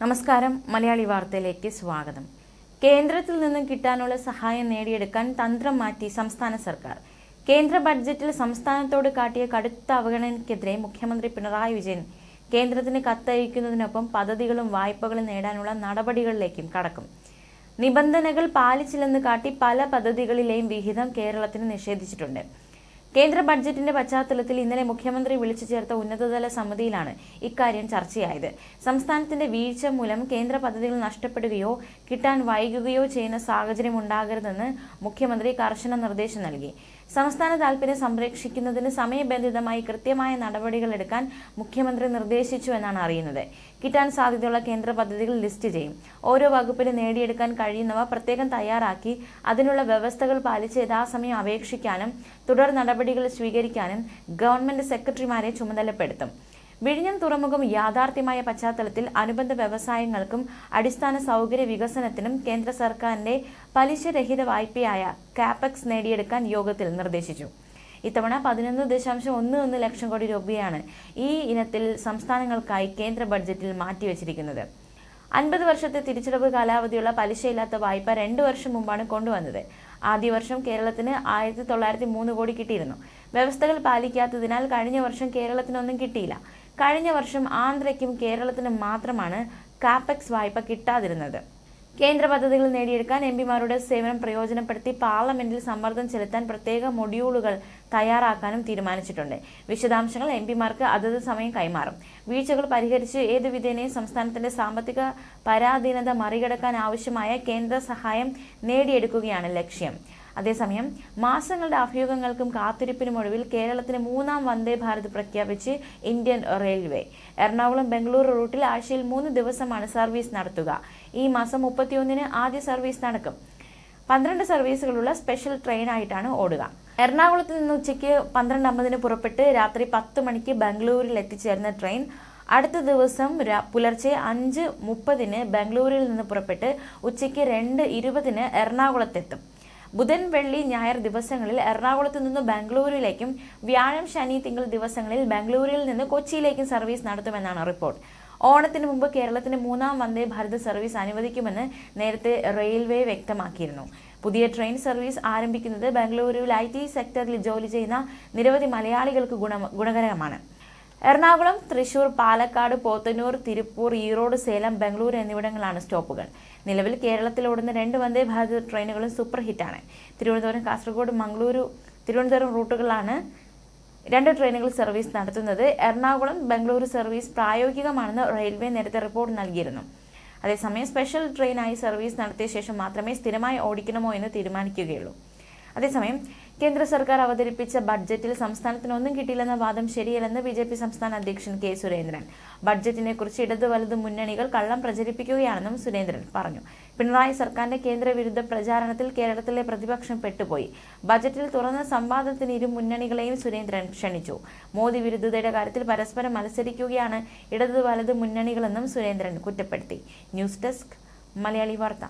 നമസ്കാരം. മലയാളി വാർത്തയിലേക്ക് സ്വാഗതം. കേന്ദ്രത്തിൽ നിന്നും കിട്ടാനുള്ള സഹായം നേടിയെടുക്കാൻ തന്ത്രം മാറ്റി സംസ്ഥാന സർക്കാർ. കേന്ദ്ര ബഡ്ജറ്റിൽ സംസ്ഥാനത്തോട് കാട്ടിയ കടുത്ത അവഗണനയ്ക്കെതിരെ മുഖ്യമന്ത്രി പിണറായി വിജയൻ കേന്ദ്രത്തിന് കത്തയക്കുന്നതിനൊപ്പം പദ്ധതികളും വായ്പകളും നേടാനുള്ള നടപടികളിലേക്കും കടക്കും. നിബന്ധനകൾ പാലിച്ചില്ലെന്ന് കാട്ടി പല പദ്ധതികളിലെയും വിഹിതം കേരളത്തിന് നിഷേധിച്ചിട്ടുണ്ട്. കേന്ദ്ര ബഡ്ജറ്റിന്റെ പശ്ചാത്തലത്തിൽ ഇന്നലെ മുഖ്യമന്ത്രി വിളിച്ചു ചേർത്ത ഉന്നതതല സമിതിയിലാണ് ഇക്കാര്യം ചർച്ചയായത്. സംസ്ഥാനത്തിന്റെ വീഴ്ച മൂലം കേന്ദ്ര പദ്ധതികൾ നഷ്ടപ്പെടുകയോ കിട്ടാൻ വൈകുകയോ ചെയ്യുന്ന സാഹചര്യം ഉണ്ടാകരുതെന്ന് മുഖ്യമന്ത്രി കർശന നിർദ്ദേശം നൽകി. സംസ്ഥാന താൽപര്യം സംരക്ഷിക്കുന്നതിന് സമയബന്ധിതമായി കൃത്യമായ നടപടികൾ എടുക്കാൻ മുഖ്യമന്ത്രി നിർദ്ദേശിച്ചു എന്നാണ് അറിയുന്നത്. കിട്ടാൻ സാധ്യതയുള്ള കേന്ദ്ര പദ്ധതികൾ ലിസ്റ്റ് ചെയ്യും. ഓരോ വകുപ്പിന് നേടിയെടുക്കാൻ കഴിയുന്നവ പ്രത്യേകം തയ്യാറാക്കി അതിനുള്ള വ്യവസ്ഥകൾ പാലിച്ച് യഥാസമയം അപേക്ഷിക്കാനും തുടർ നടപടികൾ സ്വീകരിക്കാനും ഗവൺമെന്റ് സെക്രട്ടറിമാരെ ചുമതലപ്പെടുത്തും. വിഴിഞ്ഞം തുറമുഖം യാഥാർത്ഥ്യമായ പശ്ചാത്തലത്തിൽ അനുബന്ധ വ്യവസായങ്ങൾക്കും അടിസ്ഥാന സൗകര്യ വികസനത്തിനും കേന്ദ്ര സർക്കാരിന്റെ പലിശരഹിത വായ്പയായ കാപെക്സ് നേടിയെടുക്കാൻ യോഗത്തിൽ നിർദ്ദേശിച്ചു. ഇത്തവണ പതിനൊന്ന് ദശാംശം ഒന്ന് ഒന്ന് ലക്ഷം കോടി രൂപയാണ് ഈ ഇനത്തിൽ സംസ്ഥാനങ്ങൾക്കായി കേന്ദ്ര ബഡ്ജറ്റിൽ മാറ്റിവെച്ചിരിക്കുന്നത്. അൻപത് വർഷത്തെ തിരിച്ചടവ് കാലാവധിയുള്ള പലിശയില്ലാത്ത വായ്പ രണ്ടു വർഷം മുമ്പാണ് കൊണ്ടുവന്നത്. ആദ്യ വർഷം കേരളത്തിന് ആയിരത്തി തൊള്ളായിരത്തി മൂന്ന് കോടി കിട്ടിയിരുന്നു. വ്യവസ്ഥകൾ പാലിക്കാത്തതിനാൽ കഴിഞ്ഞ വർഷം കേരളത്തിനൊന്നും കിട്ടിയില്ല. കഴിഞ്ഞ വർഷം ആന്ധ്രയ്ക്കും കേരളത്തിനും മാത്രമാണ് കാപ്പക്സ് വായ്പ കിട്ടാതിരുന്നത്. കേന്ദ്ര പദ്ധതികൾ നേടിയെടുക്കാൻ എം പിമാരുടെ സേവനം പ്രയോജനപ്പെടുത്തി പാർലമെന്റിൽ സമ്മർദ്ദം ചെലുത്താൻ പ്രത്യേക മൊഡ്യൂളുകൾ തയ്യാറാക്കാനും തീരുമാനിച്ചിട്ടുണ്ട്. വിശദാംശങ്ങൾ എം പിമാർക്ക് അതത് സമയം കൈമാറും. വീഴ്ചകൾ പരിഹരിച്ച് ഏതു വിധേനയും സംസ്ഥാനത്തിന്റെ സാമ്പത്തിക പരാധീനത മറികടക്കാൻ ആവശ്യമായ കേന്ദ്ര സഹായം നേടിയെടുക്കുകയാണ് ലക്ഷ്യം. അതേസമയം മാസങ്ങളുടെ അഭ്യൂഹങ്ങൾക്കും കാത്തിരിപ്പിനും ഒഴിവിൽ കേരളത്തിന് മൂന്നാം വന്ദേ ഭാരത് പ്രഖ്യാപിച്ച് ഇന്ത്യൻ റെയിൽവേ. എറണാകുളം ബംഗളൂരു റൂട്ടിൽ ആഴ്ചയിൽ മൂന്ന് ദിവസമാണ് സർവീസ് നടത്തുക. ഈ മാസം മുപ്പത്തിയൊന്നിന് ആദ്യ സർവീസ് നടക്കും. പന്ത്രണ്ട് സർവീസുകളുള്ള സ്പെഷ്യൽ ട്രെയിനായിട്ടാണ് ഓടുക. എറണാകുളത്ത് നിന്ന് ഉച്ചയ്ക്ക് പന്ത്രണ്ട് അമ്പതിന് പുറപ്പെട്ട് രാത്രി പത്ത് മണിക്ക് ബംഗളൂരിൽ എത്തിച്ചേർന്ന ട്രെയിൻ അടുത്ത ദിവസം പുലർച്ചെ അഞ്ച് മുപ്പതിന് ബംഗളൂരിൽ നിന്ന് പുറപ്പെട്ട് ഉച്ചയ്ക്ക് രണ്ട് ഇരുപതിന് എറണാകുളത്തെത്തും. ബുധൻ വെള്ളി ഞായർ ദിവസങ്ങളിൽ എറണാകുളത്ത് നിന്ന് ബാംഗ്ലൂരിലേക്കും വ്യാഴം ശനി തിങ്കൾ ദിവസങ്ങളിൽ ബാംഗ്ലൂരിൽ നിന്ന് കൊച്ചിയിലേക്കും സർവീസ് നടത്തുമെന്നാണ് റിപ്പോർട്ട്. ഓണത്തിന് മുമ്പ് കേരളത്തിന് മൂന്നാം വന്ദേ ഭാരത് സർവീസ് അനുവദിക്കുമെന്ന് നേരത്തെ റെയിൽവേ വ്യക്തമാക്കിയിരുന്നു. പുതിയ ട്രെയിൻ സർവീസ് ആരംഭിക്കുന്നത് ബാംഗ്ലൂരുവിൽ ഐ ടി സെക്ടറിൽ ജോലി ചെയ്യുന്ന നിരവധി മലയാളികൾക്ക് ഗുണ ഗുണകരമാണ്. എറണാകുളം തൃശൂർ പാലക്കാട് പോത്തന്നൂർ തിരുപ്പൂർ ഈറോഡ് സേലം ബംഗളൂരു എന്നിവിടങ്ങളാണ് സ്റ്റോപ്പുകൾ. നിലവിൽ കേരളത്തിൽ ഓടുന്ന രണ്ട് വന്ദേ ഭാരത് ട്രെയിനുകളും സൂപ്പർ ഹിറ്റാണ് തിരുവനന്തപുരം കാസർഗോഡ് മംഗളൂരു തിരുവനന്തപുരം റൂട്ടുകളാണ് രണ്ട് ട്രെയിനുകൾ സർവീസ് നടത്തുന്നത്. എറണാകുളം ബംഗളൂരു സർവീസ് പ്രായോഗികമാണെന്ന് റെയിൽവേ നേരത്തെ റിപ്പോർട്ട് നൽകിയിരുന്നു. അതേസമയം സ്പെഷ്യൽ ട്രെയിനായി സർവീസ് നടത്തിയ ശേഷം മാത്രമേ സ്ഥിരമായി ഓടിക്കണമോ എന്ന് തീരുമാനിക്കുകയുള്ളൂ. അതേസമയം കേന്ദ്ര സർക്കാർ അവതരിപ്പിച്ച ബഡ്ജറ്റിൽ സംസ്ഥാനത്തിന് ഒന്നും കിട്ടിയില്ലെന്ന വാദം ശരിയല്ലെന്ന് ബി ജെ പി സംസ്ഥാന അധ്യക്ഷൻ കെ സുരേന്ദ്രൻ. ബഡ്ജറ്റിനെ കുറിച്ച് ഇടത് വലത് മുന്നണികൾ കള്ളം പ്രചരിപ്പിക്കുകയാണെന്നും സുരേന്ദ്രൻ പറഞ്ഞു. പിണറായി സർക്കാരിന്റെ കേന്ദ്ര വിരുദ്ധ പ്രചാരണത്തിൽ കേരളത്തിലെ പ്രതിപക്ഷം പെട്ടുപോയി. ബജറ്റിൽ തുറന്ന സംവാദത്തിന് ഇരു മുന്നണികളെയും സുരേന്ദ്രൻ ക്ഷണിച്ചു. മോദി വിരുദ്ധതയുടെ കാര്യത്തിൽ പരസ്പരം മത്സരിക്കുകയാണ് ഇടത് വലത് മുന്നണികളെന്നും സുരേന്ദ്രൻ കുറ്റപ്പെടുത്തി. ന്യൂസ് ഡെസ്ക് മലയാളി വാർത്ത.